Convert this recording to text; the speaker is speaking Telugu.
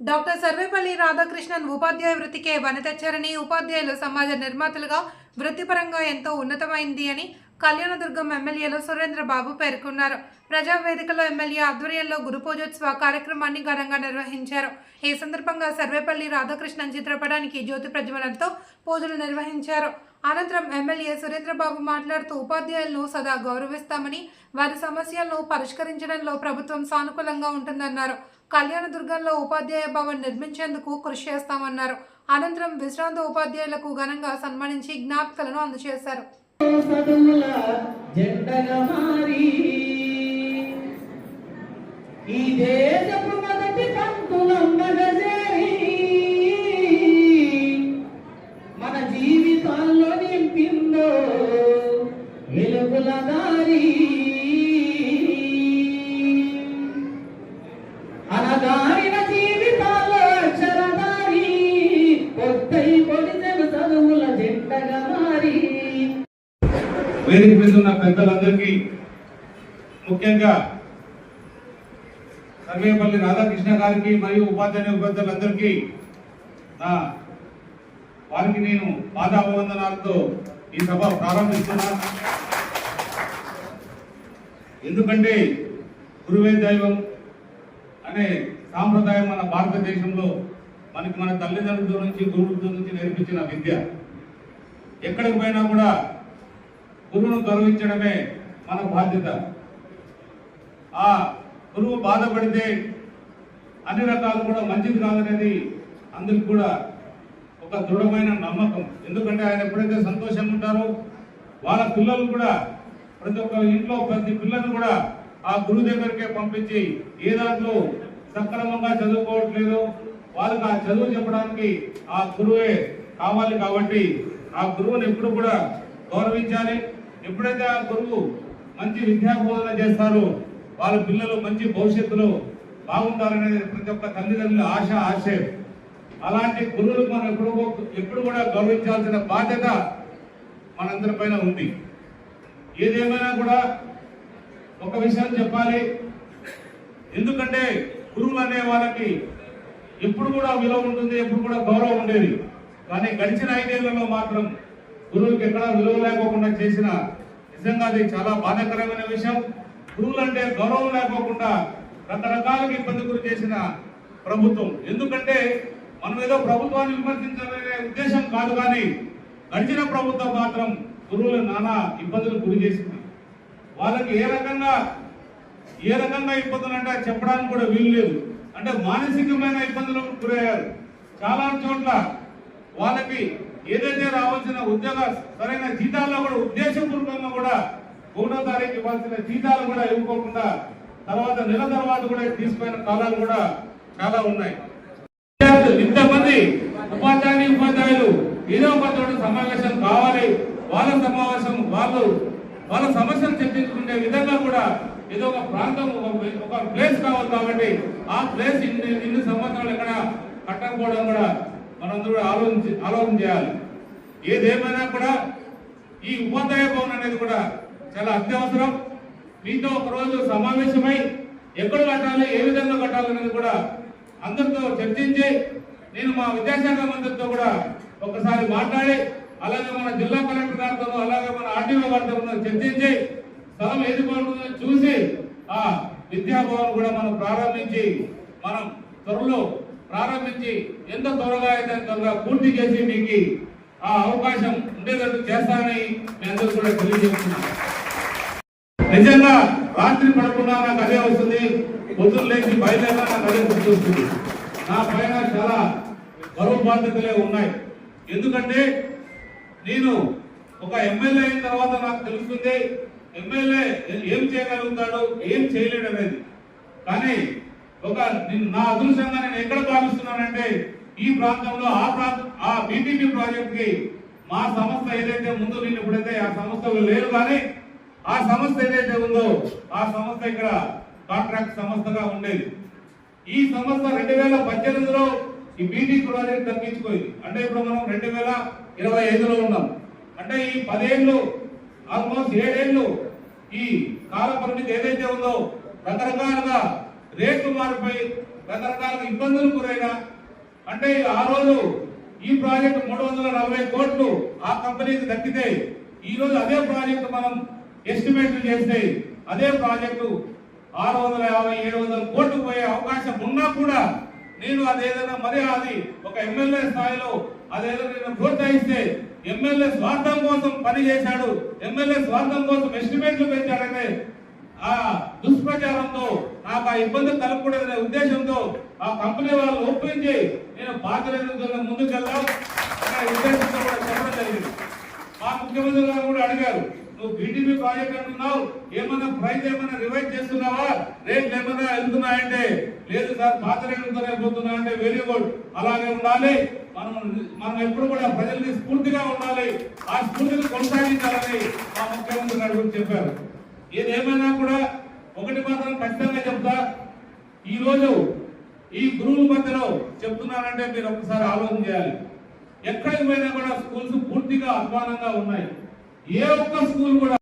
డాక్టర్ సర్వేపల్లి రాధాకృష్ణన్ ఉపాధ్యాయ వృత్తికే వన తెచ్చారని ఉపాధ్యాయులు సమాజ నిర్మాతలుగా వృత్తిపరంగా ఎంతో ఉన్నతమైంది అని కళ్యాణదుర్గం ఎమ్మెల్యేలు సురేంద్ర బాబు పేర్కొన్నారు. ప్రజావేదికలో ఎమ్మెల్యే ఆధ్వర్యంలో గురు పూజోత్సవ కార్యక్రమాన్ని ఘనంగా నిర్వహించారు. ఈ సందర్భంగా సర్వేపల్లి రాధాకృష్ణన్ చిత్రపటానికి జ్యోతి ప్రజ్వలంతో పూజలు నిర్వహించారు. అనంతరం ఎమ్మెల్యే సురేంద్రబాబు మాట్లాడుతూ ఉపాధ్యాయులను సదా గౌరవిస్తామని వారి సమస్యలను పరిష్కరించడంలో ప్రభుత్వం సానుకూలంగా ఉంటుందన్నారు. కళ్యాణదుర్గంలో ఉపాధ్యాయ భవన్ నిర్మించేందుకు కృషి చేస్తామన్నారు. అనంతరం విశ్రాంత ఉపాధ్యాయులకు ఘనంగా సన్మానించి జ్ఞాపికలను అందజేశారు. సదుముల జెండగా మారి ఈ దేశపు మొదటి పంతులమ్మగా చేరి వేదిక మీద ఉన్న పెద్దలందరికీ ముఖ్యంగా సర్వేపల్లి రాధాకృష్ణ గారికి మరియు ఉపాధ్యాయ ఉపాధ్యాయులందరికీ నా వారికి నేను పాదాభివందనాలతో ఈ సభ ప్రారంభిస్తున్నా. ఎందుకంటే గురువే దైవం అనే సాంప్రదాయం మన భారతదేశంలో మనకి మన తల్లిదండ్రుల నుంచి గురువుల నుంచి నేర్పించిన విద్య. ఎక్కడికి పోయినా కూడా గురువును గౌరవించడమే మన బాధ్యత. ఆ గురువు బాధపడితే అన్ని రకాలు కూడా మంచిది కాదనేది అందరికి కూడా ఒక దృఢమైన నమ్మకం. ఎందుకంటే ఆయన ఎప్పుడైతే సంతోషంగా ఉంటారో వాళ్ళ పిల్లలు కూడా ప్రతి ఒక్క ఇంట్లో ప్రతి పిల్లలు కూడా ఆ గురువు దగ్గరికే పంపించి ఏ దాంట్లో సక్రమంగా చదువుకోవట్లేదు వాళ్ళకి ఆ చదువు చెప్పడానికి ఆ గురువే కావాలి కాబట్టి ఆ గురువుని ఎప్పుడు కూడా గౌరవించాలి. ఎప్పుడైతే ఆ గురువు మంచి విద్యా బోధన చేస్తారో వాళ్ళ పిల్లలు మంచి భవిష్యత్తులో బాగుంటారనేది ప్రతి ఒక్క తల్లిదండ్రుల ఆశ ఆశయం. అలాంటి గురువులు మనం ఎప్పుడు ఎప్పుడు కూడా గౌరవించాల్సిన బాధ్యత మనందరిపైన ఉంది. ఏదేమైనా కూడా ఒక విషయం చెప్పాలి. ఎందుకంటే గురువులు అనే వాళ్ళకి ఎప్పుడు కూడా విలువ ఉంటుంది ఎప్పుడు కూడా గౌరవం ఉండేది. కానీ గడిచిన ఐదేళ్ళలో మాత్రం గురువుకి ఎక్కడా విలువ లేకోకుండా చేసిన నిజంగా అది చాలా బాధాకరమైన విషయం. గురువులు అంటే గౌరవం లేకోకుండా రకరకాలుగా ఇబ్బంది గురి చేసిన ప్రభుత్వం. ఎందుకంటే మనం ఏదో ప్రభుత్వాన్ని విమర్శించాలనే ఉద్దేశం కాదు కానీ గడిచిన ప్రభుత్వం మాత్రం గురువులు నానా ఇబ్బందులు గురి చేసింది. వాళ్ళకి ఏ రకంగా ఏ రకంగా ఇబ్బందులు అంటే చెప్పడానికి కూడా వీలు లేదు. అంటే మానసికమైన ఇబ్బందులకు గురయ్యారు. చాలా చోట్ల వాళ్ళకి ఏదైతే రావాల్సిన ఉద్యోగ సరైన జీతాల్లో కూడా ఉద్దేశపూర్వకంగా కూడా మూడో తారీఖు ఇవ్వాల్సిన జీతాలు కూడా ఇవ్వకుండా తర్వాత నెల తర్వాత కూడా తీసుకుపోయిన కాలాలు కూడా చాలా ఉన్నాయి. ఇంతమంది ఉపాధ్యాయుని ఉపాధ్యాయులు ఏదో ఒక చోట సమావేశం కావాలి. వాళ్ళ సమావేశం వాళ్ళు వాళ్ళ సమస్యలు చర్చించుకునే విధంగా కూడా ఏదో ఒక ప్రాంతం ఒక- ఒక ప్లేస్ కావాలి కాబట్టి ఆ ప్లేస్ ఇన్ని ఇన్ని సంవత్సరాలు ఎక్కడ కట్టకపోవడం కూడా మనందరూ కూడా ఆలోచించి ఆలోచన చేయాలి. ఏదేమైనా కూడా ఈ ఉపాధ్యాయ భవన్ అనేది కూడా చాలా అత్యవసరం. మీతో ఒకరోజు సమావేశమై ఎక్కడ కట్టాలి ఏ విధంగా కట్టాలి అనేది కూడా అందరితో చర్చించి నేను మా విద్యాశాఖ మంత్రితో కూడా ఒకసారి మాట్లాడి అలాగే మన జిల్లా కలెక్టర్ గారితో అలాగే మన ఆర్టీఓ గారితో చర్చించి స్థలం ఏది బాగుంటుందో చూసి ఆ విద్యాభవన్ కూడా మనం ప్రారంభించి మనం త్వరలో ప్రారంభించి ఎంత త్వరగా అయితే త్వరగా పూర్తి చేసి మీకు ఆ అవకాశం ఉండేటట్టు చేస్తానని నేను అందరూ కూడా తెలియజేస్తున్నాను నిజంగా రాత్రి పడకుండా నాకు అదే వస్తుంది పొద్దున్న లేచి బయలుదేరా నాకు అదే గుర్తొస్తుంది. నా పైన చాలా బరువు బాధ్యతలే ఉన్నాయి. ఎందుకంటే నేను ఒక ఎమ్మెల్యే అయిన తర్వాత నాకు తెలుస్తుంది ఎమ్మెల్యే ఏం చేయగలుగుతాడు ఏం చేయలేడు అనేది. కానీ ఒక నిన్- నా అదృష్టంగా నేను ఎక్కడ భావిస్తున్నానంటే ఈ ప్రాంతంలో ఆ ప్రాంతం ఆ బీపీపీ ప్రాజెక్ట్కి మా సంస్థ ఏదైతే ముందు నేను ఇప్పుడైతే ఆ సంస్థలు లేరు కానీ ఆ సంస్థ ఏదైతే ఉందో ఆ సంస్థ ఇక్కడ కాంట్రాక్ట్ సంస్థగా ఉండేది. ఈ సంస్థ రెండు వేల పద్దెనిమిదిలో ఈ బీటీ ప్రాజెక్ట్ తగ్గించుకోయింది అంటే ఇప్పుడు మనం రెండు వేల ఇరవై ఐదులో ఉన్నాం. అంటే ఈ పదేళ్ళు ఆల్మోస్ట్ ఏడేళ్ళు ఈ కాల పరిమితి ఏదైతే ఉందో రకరకాలుగా రేట్లు మారిపోయి రకరకాల ఇబ్బందులు గురైన అంటే ఆ రోజు ఈ ప్రాజెక్టు మూడు వందల నలభై కోట్లు ఆ కంపెనీకి దక్కితే ఈ రోజు అదే ప్రాజెక్టు మనం ఎస్టిమేట్లు చేస్తే అదే ప్రాజెక్టు ఆరు వందల యాభై ఏడు వందల కోట్లు పోయే అవకాశం ఉన్నా కూడా నేను అదేదైనా మరి అది ఒక ఎమ్మెల్యే స్థాయిలో అదేదో నేను ప్రోత్సహిస్తే ఎమ్మెల్యే స్వార్థం కోసం పని చేశాడు ఎమ్మెల్యే స్వార్థం కోసం ఎస్టిమేట్లు పెంచాడనే ఆ దుష్ప్రచారంతో నాకు ఆ ఇబ్బంది కలగకూడదనే ఉద్దేశంతో ఆ కంపెనీ వాళ్ళు ఒప్పించి నేను బాధ్యత ముందుకెళ్దాం అనే ఉద్దేశంతో కూడా చెప్పడం జరిగింది. మా ముఖ్యమంత్రి గారు కూడా అడిగారు నువ్వు బీటీపీ ప్రాజెక్ట్ అంటున్నావు ఏమన్నా ప్రైజ్ ఏమన్నా రివైజ్ చేస్తున్నావా? రేట్లు ఏమన్నా వెళ్తున్నాయంటే? లేదు సార్ పాత రేట్లతోనే పోతున్నా అంటే వెరీ గుడ్ అలాగే ఉండాలి. మనం మనం ఎప్పుడు కూడా ప్రజలకి స్ఫూర్తిగా ఉండాలి. ఆ స్ఫూర్తిని కొనసాగించాలని మా ముఖ్యమంత్రి గారు చెప్పారు చెప్పారు. ఏదేమైనా కూడా ఒకటి మాత్రం ఖచ్చితంగా చెప్తా. ఈ రోజు ఈ గురువుల మధ్యలో చెప్తున్నానంటే మీరు ఒకసారి ఆలోచన చేయాలి. ఎక్కడికి పోయినా కూడా స్కూల్స్ పూర్తిగా అధ్వానంగా ఉన్నాయి. ఏ ఒక్క స్కూల్ కూడా